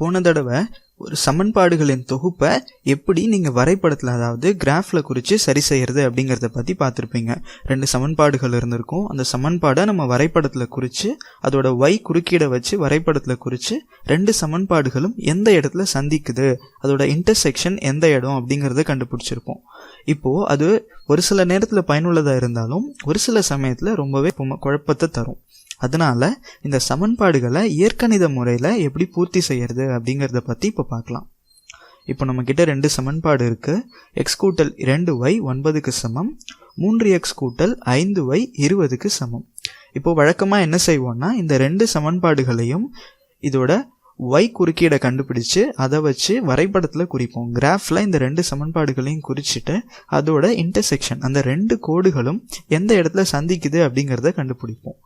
போன தடவை ஒரு சமன்பாடுகளின் தொகுப்பை எப்படி நீங்கள் வரைபடத்தில் அதாவது கிராஃபில் குறித்து சரி செய்கிறது அப்படிங்கிறத பற்றி பார்த்துருப்பீங்க. ரெண்டு சமன்பாடுகள் இருந்திருக்கும். அந்த சமன்பாடை நம்ம வரைபடத்தில் குறித்து அதோட ஒய் குறுக்கீடை வச்சு வரைபடத்தில் குறித்து ரெண்டு சமன்பாடுகளும் எந்த இடத்துல சந்திக்குது அதோட இன்டர்செக்ஷன் எந்த இடம் அப்படிங்கிறத கண்டுபிடிச்சிருப்போம். இப்போது அது ஒரு சில நேரத்தில் பயனுள்ளதாக இருந்தாலும் ஒரு சில சமயத்தில் ரொம்பவே குழப்பத்தை தரும். அதனால இந்த சமன்பாடுகளை இயற்கணித முறையில் எப்படி பூர்த்தி செய்யறது அப்படிங்கிறத பற்றி இப்போ பார்க்கலாம். இப்போ நம்ம ரெண்டு சமன்பாடு இருக்குது எக்ஸ் கூட்டல் இரண்டு ஒய் ஒன்பதுக்கு சமம். மூன்று எக்ஸ் கூட்டல் ஐந்து ஒய் இருபதுக்கு சமம். இப்போ வழக்கமாக என்ன செய்வோம்னா இந்த ரெண்டு சமன்பாடுகளையும் இதோட ஒய் குறுக்கீடை கண்டுபிடிச்சு அதை வச்சு வரைபடத்தில் குறிப்போம். கிராஃபில் இந்த ரெண்டு சமன்பாடுகளையும் குறிச்சிட்டு அதோட இன்டர்செக்ஷன் அந்த ரெண்டு கோடுகளும் எந்த இடத்துல சந்திக்குது அப்படிங்கிறத கண்டுபிடிப்போம்.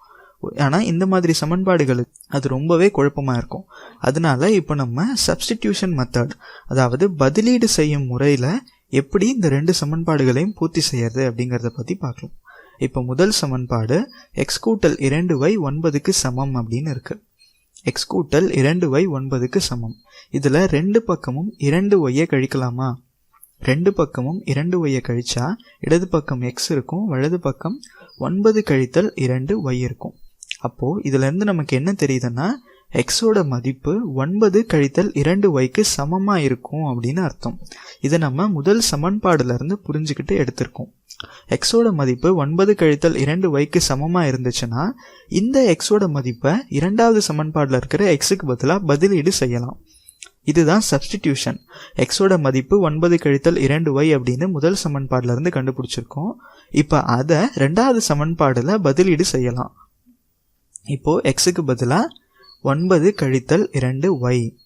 ஆனால் இந்த மாதிரி சமன்பாடுகளுக்கு அது ரொம்பவே குழப்பமாக இருக்கும். அதனால இப்போ நம்ம சப்ஸ்டிடியூஷன் மெத்தட் அதாவது பதிலீடு செய்யும் முறையில் எப்படி இந்த ரெண்டு சமன்பாடுகளையும் பூர்த்தி செய்யறது அப்படிங்கிறத பற்றி பார்க்கலாம். இப்போ முதல் சமன்பாடு எக்ஸ் கூட்டல் இரண்டு வை ஒன்பதுக்கு சமம் அப்படின்னு இருக்கு. எக்ஸ் கூட்டல் இரண்டு வை ஒன்பதுக்கு சமம். இதில் ரெண்டு பக்கமும் இரண்டு ஒய்யை கழிக்கலாமா? ரெண்டு பக்கமும் இரண்டு ஒய்யை கழிச்சா இடது பக்கம் எக்ஸ் இருக்கும் வலது பக்கம் ஒன்பது கழித்தல் இரண்டு ஒய் இருக்கும். அப்போது இதிலேருந்து நமக்கு என்ன தெரியுதுன்னா எக்ஸோட மதிப்பு ஒன்பது கழித்தல் இரண்டு ஒய்க்கு சமமாக இருக்கும் அப்படின்னு அர்த்தம். இதை நம்ம முதல் சமன்பாடுலேருந்து புரிஞ்சுக்கிட்டு எடுத்திருக்கோம். எக்ஸோட மதிப்பு ஒன்பது கழித்தல் இரண்டு ஒய்க்கு சமமாக இருந்துச்சுன்னா இந்த எக்ஸோட மதிப்பை இரண்டாவது சமன்பாடில் இருக்கிற எக்ஸுக்கு பதிலாக பதிலீடு செய்யலாம். இதுதான் சப்ஸ்டிடியூஷன் எக்ஸோட மதிப்பு ஒன்பது கழித்தல் இரண்டு ஒய் அப்படின்னு முதல் சமன்பாடுல இருந்து கண்டுபிடிச்சிருக்கோம். இப்போ அதை ரெண்டாவது சமன்பாடில் பதிலீடு செய்யலாம். இப்போது எக்ஸுக்கு பதிலாக ஒன்பது கழித்தல் இரண்டு ஒய்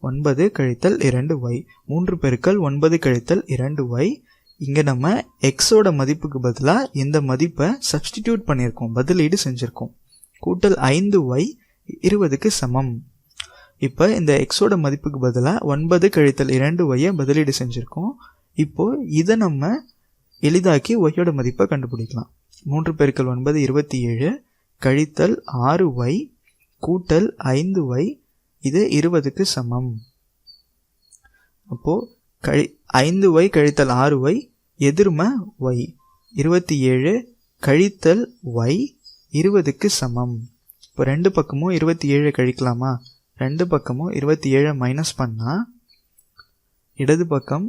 ஒன்பது கழித்தல் இரண்டு ஒய் மூன்று பெருக்கள் ஒன்பது கழித்தல் இரண்டு ஒய் இங்கே நம்ம எக்ஸோட மதிப்புக்கு பதிலாக இந்த மதிப்பை சப்ஸ்டிடியூட் பண்ணியிருக்கோம். பதிலீடு செஞ்சுருக்கோம். கூட்டல் ஐந்து ஒய் இருபதுக்கு சமம். இப்போ இந்த எக்ஸோட மதிப்புக்கு பதிலாக ஒன்பது கழித்தல் இரண்டு ஒய்யை பதிலீடு செஞ்சுருக்கோம். இப்போது இதை நம்ம எளிதாக்கி ஒய்யோட மதிப்பை கண்டுபிடிக்கலாம். மூன்று பெருக்கள் ஒன்பது இருபத்தி ஏழு. கழித்தல் ஆறு ஒய் கூட்டல் ஐந்து ஒய் இது இருபதுக்கு சமம். அப்போது கழி ஐந்து ஒய் கழித்தல் ஆறு ஒய் எதிர்ம ஒய் இருபத்தி ஏழு கழித்தல் ஒய் இருபதுக்கு சமம். இப்போ ரெண்டு பக்கமும் இருபத்தி ஏழு கழிக்கலாமா? ரெண்டு பக்கமும் இருபத்தி ஏழை மைனஸ் பண்ணால் இடது பக்கம்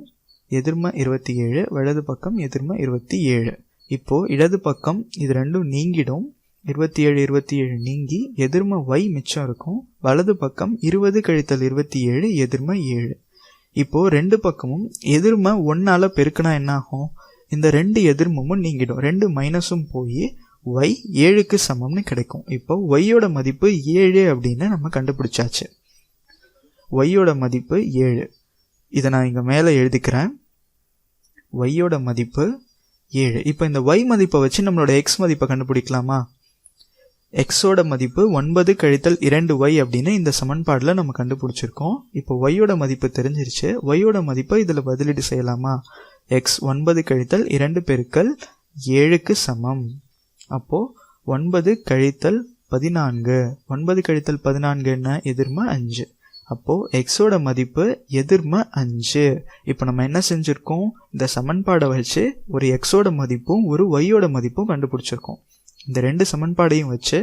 எதிர்ம இருபத்தி ஏழு வலது பக்கம் எதிர்ம இருபத்தி ஏழு இப்போது இடது பக்கம் இது ரெண்டும் நீங்கிடும். இருபத்தி ஏழு இருபத்தி ஏழு நீங்கி எதிர்ம ஒய் மிச்சம் இருக்கும். வலது பக்கம் இருபது கழித்தல் இருபத்தி ஏழு எதிர்ம ஏழு. இப்போது ரெண்டு பக்கமும் எதிர்ம ஒன்றால் பெருக்கினா என்ன ஆகும் இந்த ரெண்டு எதிர்மமும் நீங்கிடும். ரெண்டு மைனஸும் போய் ஒய் ஏழுக்கு சமம்னு கிடைக்கும். இப்போ ஒய்யோட மதிப்பு ஏழு அப்படின்னு நம்ம கண்டுபிடிச்சாச்சு. ஒய்யோட மதிப்பு ஏழு. இதை நான் இங்கே மேலே எழுதிக்கிறேன். ஒய்யோட மதிப்பு ஏழு. இப்போ இந்த ஒய் மதிப்பை வச்சு நம்மளோட எக்ஸ் மதிப்பை கண்டுபிடிக்கலாமா? எக்ஸோட மதிப்பு ஒன்பது கழித்தல் இரண்டு ஒய் அப்படின்னு இந்த சமன்பாடில் நம்ம கண்டுபிடிச்சிருக்கோம். இப்போ ஒய்யோட மதிப்பு தெரிஞ்சிருச்சு. ஒய்யோட மதிப்பை இதில் பதிலீடு செய்யலாமா? எக்ஸ் ஒன்பது கழித்தல் இரண்டு பெருக்கல் ஏழுக்கு சமம். அப்போது ஒன்பது கழித்தல் பதினான்கு. ஒன்பது கழித்தல் பதினான்கு என்ன? எதிர்ம அஞ்சு. அப்போது எக்ஸோட மதிப்பு எதிர்ம அஞ்சு. இப்போ நம்ம என்ன செஞ்சுருக்கோம்? இந்த சமன்பாடை வச்சு ஒரு எக்ஸோட மதிப்பும் ஒரு ஒய்யோட மதிப்பும் கண்டுபிடிச்சிருக்கோம். இந்த ரெண்டு சமன்பாடையும் வச்சு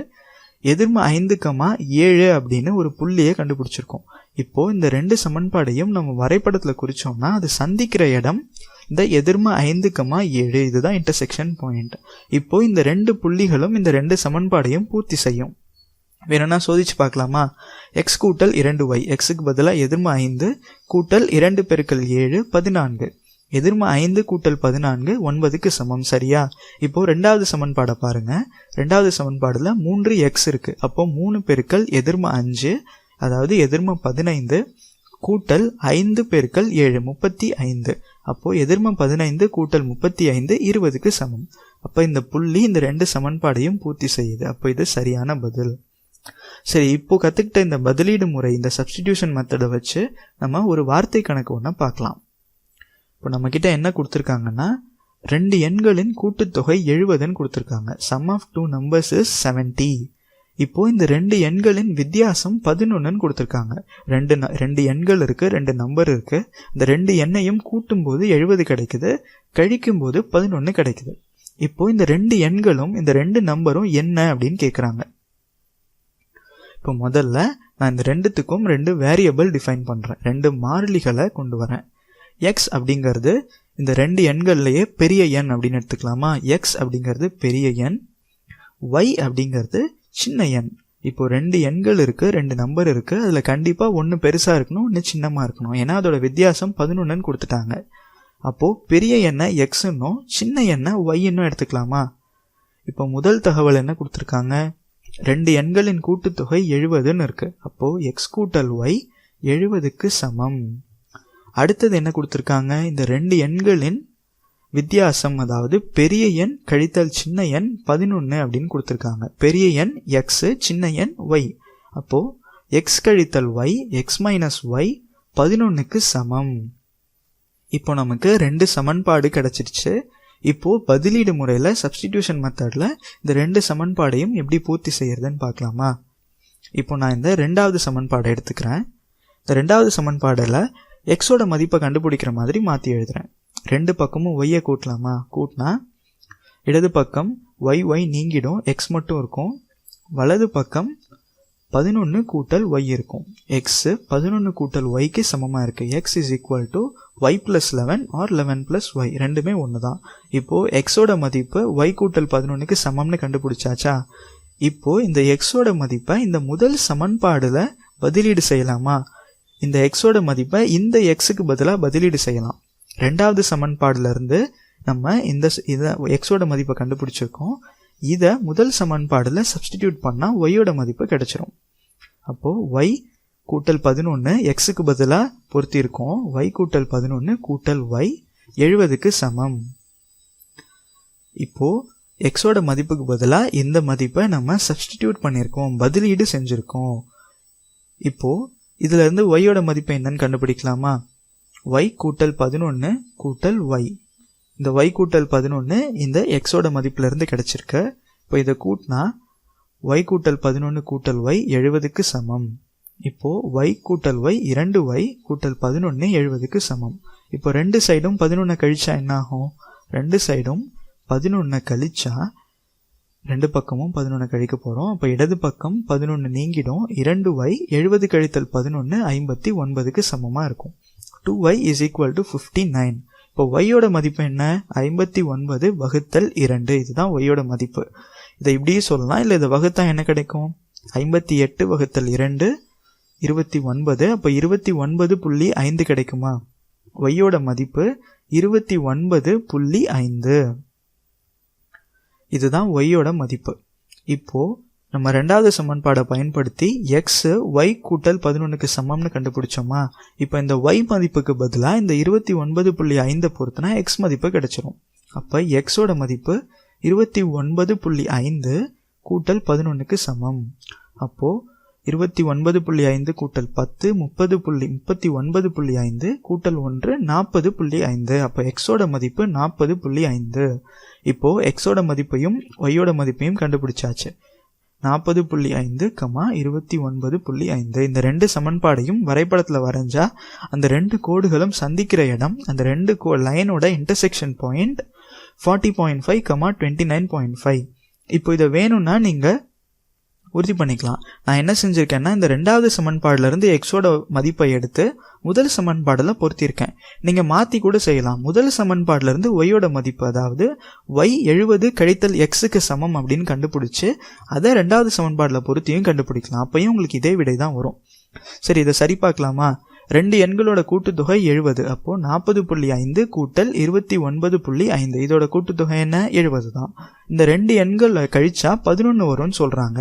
எதிர்ம ஐந்து கமா ஏழு அப்படின்னு ஒரு புள்ளியை கண்டுபிடிச்சிருக்கோம். இப்போ இந்த ரெண்டு சமன்பாடையும் நம்ம வரைபடத்தில் குறிச்சோம்னா அது சந்திக்கிற இடம் இந்த எதிர்ம ஐந்து கமா ஏழு இதுதான் இன்டர்செக்ஷன் பாயிண்ட் இப்போ இந்த ரெண்டு புள்ளிகளும் இந்த ரெண்டு சமன்பாடையும் பூர்த்தி செய்யும். வேணும்னா சோதிச்சு பார்க்கலாமா? எக்ஸ் கூட்டல் இரண்டு ஒய் எக்ஸுக்கு பதிலாக எதிர்ம ஐந்து கூட்டல் இரண்டு பெருக்கல் ஏழு பதினான்கு. எதிர்ம ஐந்து கூட்டல் பதினான்கு ஒன்பதுக்கு சமம். சரியா? இப்போ ரெண்டாவது சமன்பாடை பாருங்க. ரெண்டாவது சமன்பாடில் மூன்று எக்ஸ் இருக்கு. அப்போ மூணு பெருக்கள் எதிர்ம அஞ்சு அதாவது எதிர்ம பதினைந்து கூட்டல் ஐந்து பெருக்கள் ஏழு முப்பத்தி ஐந்து. அப்போ எதிர்ம பதினைந்து கூட்டல் முப்பத்தி ஐந்து இருபதுக்கு சமம். அப்போ இந்த புள்ளி இந்த ரெண்டு சமன்பாடையும் பூர்த்தி செய்யுது. அப்போ இது சரியான பதில். சரி இப்போ கற்றுக்கிட்ட இந்த பதிலீடு முறை இந்த சப்ஸ்டிடியூஷன் மெத்தடை வச்சு நம்ம ஒரு வார்த்தை கணக்கு ஒன்று பார்க்கலாம். இப்போ நம்மக்கிட்ட என்ன கொடுத்துருக்காங்கன்னா ரெண்டு எண்களின் கூட்டுத்தொகை எழுபதுன்னு கொடுத்துருக்காங்க. Sum of two numbers is seventy இப்போ இந்த ரெண்டு எண்களின் வித்தியாசம் பதினொன்றுன்னு கொடுத்துருக்காங்க. ரெண்டு ந- ரெண்டு எண்கள் இருக்கு ரெண்டு நம்பர் இருக்கு. இந்த ரெண்டு எண்ணையும் கூட்டும்போது எழுபது கிடைக்குது கழிக்கும்போது பதினொன்று கிடைக்குது. இப்போ இந்த ரெண்டு எண்களும் இந்த ரெண்டு நம்பரும் என்ன அப்படின்னு கேட்குறாங்க இப்போ முதல்ல நான் இந்த ரெண்டுத்துக்கும் ரெண்டு வேரியபிள் டிஃபைன் பண்ணுறேன் ரெண்டு மாறிலிகளை கொண்டு வரேன். எக்ஸ் அப்படிங்கிறது இந்த ரெண்டு எண்கள்லையே பெரிய எண் அப்படின்னு எடுத்துக்கலாமா? எக்ஸ் அப்படிங்கிறது பெரிய எண். ஒய் அப்படிங்கிறது சின்ன எண். இப்போ ரெண்டு எண்கள் இருக்குது ரெண்டு நம்பர் இருக்குது அதில் கண்டிப்பாக ஒன்று பெருசாக இருக்கணும் ஒன்று சின்னமாக இருக்கணும். ஏன்னா அதோட வித்தியாசம் பதினொன்றுன்னு கொடுத்துட்டாங்க. அப்போது பெரிய எண்ணை எக்ஸுன்னும் சின்ன எண்ணை ஒய்ன்னும் எடுத்துக்கலாமா? இப்போ முதல் தகவல் என்ன கொடுத்துருக்காங்க? ரெண்டு எண்களின் கூட்டுத்தொகை எழுபதுன்னு இருக்குது அப்போது எக்ஸ் கூட்டல் ஒய் எழுபதுக்கு சமம். அடுத்தது என்ன கொடுத்துருக்காங்க? இந்த ரெண்டு எண்களின் வித்தியாசம் அதாவது பெரிய எண் கழித்தல் சின்ன எண் பதினொன்று அப்படின்னு கொடுத்துருக்காங்க. பெரிய எண் எக்ஸு சின்ன எண் ஒய் அப்போது எக்ஸ் கழித்தல் ஒய் எக்ஸ் மைனஸ் ஒய் பதினொன்றுக்கு சமம். இப்போ நமக்கு ரெண்டு சமன்பாடு கிடச்சிருச்சு. இப்போது பதிலீடு முறையில் சப்ஸ்டிடியூஷன் மெத்தடில் இந்த ரெண்டு சமன்பாடையும் எப்படி பூர்த்தி செய்கிறதுன்னு பார்க்கலாமா? இப்போ நான் இந்த ரெண்டாவது சமன்பாடை எடுத்துக்கிறேன். இந்த ரெண்டாவது சமன்பாடில் எக்ஸோட மதிப்பை கண்டுபிடிக்கிற மாதிரி மாற்றி எழுதுகிறேன் ரெண்டு பக்கமும் ஒய்யை கூட்டலாமா? கூட்டினா இடது பக்கம் ஒய் ஒய் நீங்கிடும் எக்ஸ் மட்டும் இருக்கும். வலது பக்கம் பதினொன்று கூட்டல் ஒய் இருக்கும். எக்ஸு பதினொன்று கூட்டல் ஒய்க்கு சமமாக இருக்குது X is equal to Y plus eleven or eleven plus Y ரெண்டுமே ஒன்று தான் இப்போது எக்ஸோட மதிப்பு ஒய் கூட்டல் பதினொன்றுக்கு சமம்னு கண்டுபிடிச்சாச்சா? இப்போது இந்த எக்ஸோட மதிப்பை இந்த முதல் சமன்பாடில் பதிலீடு செய்யலாமா? இந்த எக்ஸோட மதிப்பை இந்த எக்ஸுக்கு பதிலாக பதிலீடு செய்யலாம். ரெண்டாவது சமன்பாடுலேருந்து நம்ம இந்த இதை எக்ஸோட மதிப்பை கண்டுபிடிச்சிருக்கோம். இதை முதல் சமன்பாடில் சப்ஸ்டிடியூட் பண்ணால் ஒய்யோட மதிப்பு கிடைச்சிரும். அப்போது ஒய் கூட்டல் பதினொன்று எக்ஸுக்கு பதிலாக பொருத்தியிருக்கோம் ஒய் கூட்டல் பதினொன்று கூட்டல் ஒய் எழுபதுக்கு சமம். இப்போது எக்ஸோட மதிப்புக்கு பதிலாக இந்த மதிப்பை நம்ம சப்ஸ்டிடியூட் பண்ணியிருக்கோம் பதிலீடு செஞ்சுருக்கோம். இப்போது இதிலிருந்து ஒய்யோட மதிப்பு என்னன்னு கண்டுபிடிக்கலாமா? ஒய் கூட்டல் பதினொன்று கூட்டல் ஒய் இந்த ஒய் கூட்டல் பதினொன்று இந்த எக்ஸோட மதிப்புல கிடச்சிருக்கு. இப்போ இதை கூட்டினா ஒய் கூட்டல் பதினொன்று கூட்டல் ஒய் எழுபதுக்கு சமம். இப்போது ஒய் கூட்டல் ஒய் இரண்டு ஒய் கூட்டல் பதினொன்று எழுபதுக்கு சமம். இப்போ ரெண்டு சைடும் பதினொன்று கழிச்சா என்ன ஆகும் ரெண்டு சைடும் பதினொன்று கழிச்சா ரெண்டு பக்கமும் பதினொன்று கழிக்க போகிறோம் அப்போ இடது பக்கம் பதினொன்று நீங்கிடும். இரண்டு ஒய் எழுபது கழித்தல் பதினொன்று ஐம்பத்தி ஒன்பதுக்கு சமமாக இருக்கும். Two Y is equal to fifty nine இப்போ ஒய்யோட மதிப்பு என்ன? ஐம்பத்தி ஒன்பது வகுத்தல் இரண்டு. இதுதான் ஒய்யோட மதிப்பு. இதை இப்படியே சொல்லலாம். இல்லை இதை வகுத்தா என்ன கிடைக்கும்? ஐம்பத்தி எட்டு வகுத்தல் இரண்டு இருபத்தி ஒன்பது. அப்போ இருபத்தி ஒன்பது புள்ளி ஐந்து கிடைக்குமா? ஒய்யோட மதிப்பு இருபத்தி ஒன்பது புள்ளி ஐந்து. இதுதான் ஒய்யோட மதிப்பு. இப்போது நம்ம ரெண்டாவது சமன்பாடை பயன்படுத்தி எக்ஸு ஒய் கூட்டல் பதினொன்றுக்கு சமம்னு கண்டுபிடிச்சோமா? இப்போ இந்த ஒய் மதிப்புக்கு பதிலாக இந்த இருபத்தி ஒன்பது புள்ளி ஐந்தை பொறுத்துனா எக்ஸ் மதிப்பு கிடச்சிரும். அப்போ எக்ஸோட மதிப்பு இருபத்தி ஒன்பது புள்ளி ஐந்து கூட்டல் பதினொன்றுக்கு சமம். அப்போது இருபத்தி ஒன்பது புள்ளி ஐந்து கூட்டல் பத்து முப்பது புள்ளி முப்பத்தி ஒன்பது புள்ளி ஐந்து கூட்டல் ஒன்று நாற்பது புள்ளி ஐந்து. அப்போ எக்ஸோட மதிப்பு நாற்பது புள்ளி ஐந்து. இப்போ எக்ஸோட மதிப்பையும் ஒய்யோட மதிப்பையும் கண்டுபிடிச்சாச்சு. நாற்பது புள்ளி ஐந்து கமா இருபத்தி ஒன்பது புள்ளி ஐந்து. இந்த ரெண்டு சமன்பாடையும் வரைபடத்தில் வரைஞ்சா அந்த ரெண்டு கோடுகளும் சந்திக்கிற இடம் அந்த ரெண்டு கோ லைனோட intersection point forty point five comma twenty nine point five இப்போ இதை வேணும்னா நீங்கள் உறுதி பண்ணிக்கலாம். நான் என்ன செஞ்சுருக்கேன்னா இந்த ரெண்டாவது சமன்பாடுலேருந்து எக்ஸோட மதிப்பை எடுத்து முதல் சமன்பாடில் பொருத்தியிருக்கேன் நீங்கள் மாற்றி கூட செய்யலாம். முதல் சமன்பாடுலேருந்து ஒய்யோட மதிப்பு அதாவது ஒய் எழுபது கழித்தல் எக்ஸுக்கு சமம் அப்படின்னு கண்டுபிடிச்சி அதை ரெண்டாவது சமன்பாடில் பொருத்தியும் கண்டுபிடிக்கலாம். அப்போயும் உங்களுக்கு இதே விடை தான் வரும். சரி இதை சரி பார்க்கலாமா? ரெண்டு எண்களோட கூட்டுத்தொகை எழுபது அப்போ நாற்பது புள்ளி ஐந்து கூட்டல் இருபத்தி ஒன்பது புள்ளி ஐந்து. இதோட கூட்டுத்தொகை என்ன? எழுபது தான். இந்த ரெண்டு எண்களை கழிச்சா பதினொன்று வரும்னு சொல்கிறாங்க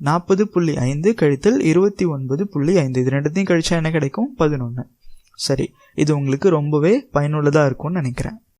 நாற்பது புள்ளி ஐந்து கழித்தல் இருபத்தி ஒன்பது புள்ளி ஐந்து. இது ரெண்டுத்தையும் கழிச்சா என்ன கிடைக்கும்? பதினொன்று சரி இது உங்களுக்கு ரொம்பவே பயனுள்ளதாக இருக்கும்னு நினைக்கிறேன்.